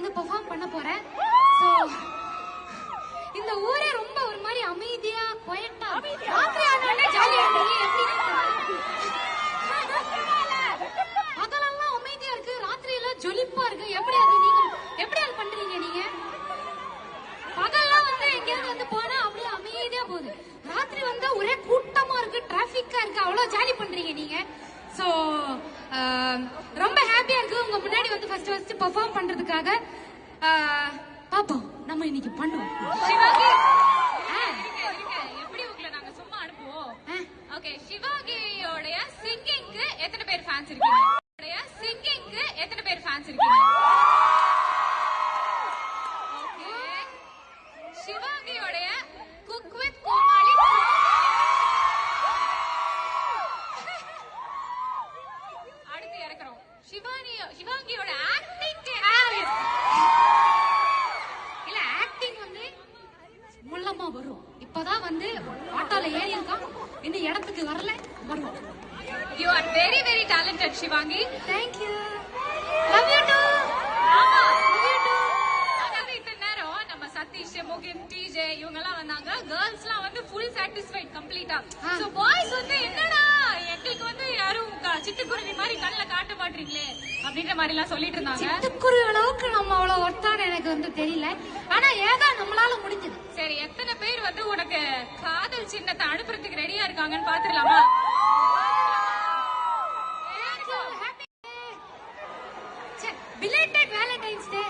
வந்து பெர்ஃபார்ம் பண்ண போறேன். இந்த ஊரே ரொம்ப ஒரு மாதிரி அமைதியா குவைட்டா ராத்திரி ஆனோடனே ஜாலியா பகலெல்லாம் அமைதியா இருக்கு. ராத்திரி எல்லாம் ஜொலிப்பா இருக்கு. எப்படி அது நீங்க எப்படி அது பண்றீங்க நீங்க? பகல்லாம் வந்து எங்கேயாவது வந்து போனா அப்படியே அமைதியா போகுது. ராத்திரி வந்தா ஒரே கூட்டமா இருக்கு டிராபிக்கா இருக்கு. அவ்வளவு ஜாலி பண்றீங்க நீங்க. சோ ரொம்ப ஹாப்பியா இருக்கு உங்க முன்னாடி வந்து ஃபர்ஸ்ட் ஃபர்ஸ்ட் பெர்ஃபார்ம் பண்றதுக்காக பாப்போம். நம்ம இன்னைக்கு பண்ணுவோம். இருங்க. எப்படி உங்களை நாங்க சும்மா அனுப்புவோம். ஓகே சிவாங்கியோடைய சிங்கிங்க்கு எத்தனை பேர் ஃபேன்ஸ் இருக்கீங்க? சிங்கிங்க்கு எத்தனை பேர் ஃபேன்ஸ் இருக்கீங்க? இறக்குறோம் சிவானி சிவாங்கியோட ஆக்டிங்க்கு இல்ல ஆக்டிங் வந்து முள்ளமா வரும். இப்பதான் வந்து ஆட்டோல ஏறி இருக்கான் இன்னும் இடத்துக்கு வரல வருவோம் you are very very talented Shivangi. Thank you love you too ஆமா லவ் யூ டூ அதாவது இத்தனை நேரம் நம்ம சதீஷ் முகின் டிஜே இவங்க எல்லாம் வந்தாங்க. கேர்ள்ஸ் எல்லாம் வந்து ஃபுல் சாட்டிஸ்ஃபைட் கம்ப்ளீட்டா. சோ பாய்ஸ் வந்து என்னடா எங்களுக்கு வந்து யாரும் சிட்டுக்குருவி மாதிரி கண்ணுல காட்ட மாட்டீங்களே. அப்படின்ற மாதிரி எல்லாம் சொல்லிட்டு இருந்தாங்க. சிட்டுக்குருவி அளவுக்கு நம்ம அவ்வளவு ஒட்டான்னு எனக்கு வந்து தெரியல. ஆனா ஏதோ நம்மளால முடிஞ்சது. சரி எத்தனை பேர் வந்து உனக்கு காதல் சின்னத்தை அனுப்புறதுக்கு ரெடியா இருக்காங்கன்னு பாத்துடலாமா belated valentine's day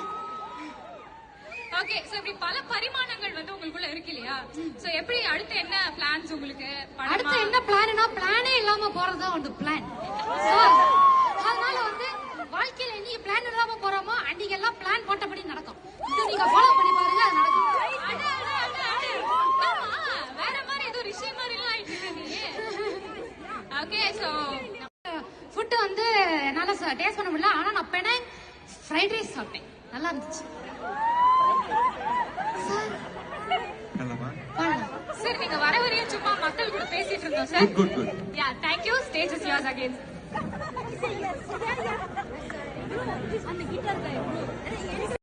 okay so இப்படி பல பரிமாணங்கள் வந்து உங்களுக்குள்ள இருக்கு இல்லையா? சோ எப்படி அடுத்து என்ன பிளான்ஸ் உங்களுக்கு? அடுத்து என்ன பிளான்னா பிளானே இல்லாம போறதுதான் வந்து பிளான் எல்லாம் பிளான் போட்டபடி நடக்கும். இது நீங்க ஃபாலோ பண்ணி பாருங்க அது நடக்கும். வேற மாதிரி ஏதோ ரிஷி மாதிரி எல்லாம். Okay, so, ஃபுட்டு வந்து என்னால டேஸ்ட் பண்ண முடியல. ஆனா நான் பென ஃப்ரைட் ரைஸ் சாப்பிட்டேன். நல்லா இருந்துச்சு. சார் நீங்க வர வரையும் சும்மா மக்கள் கூட பேசிட்டு இருந்தோம் sir good good Yeah, thank you. Stage is yours again. அந்த கிட்டார்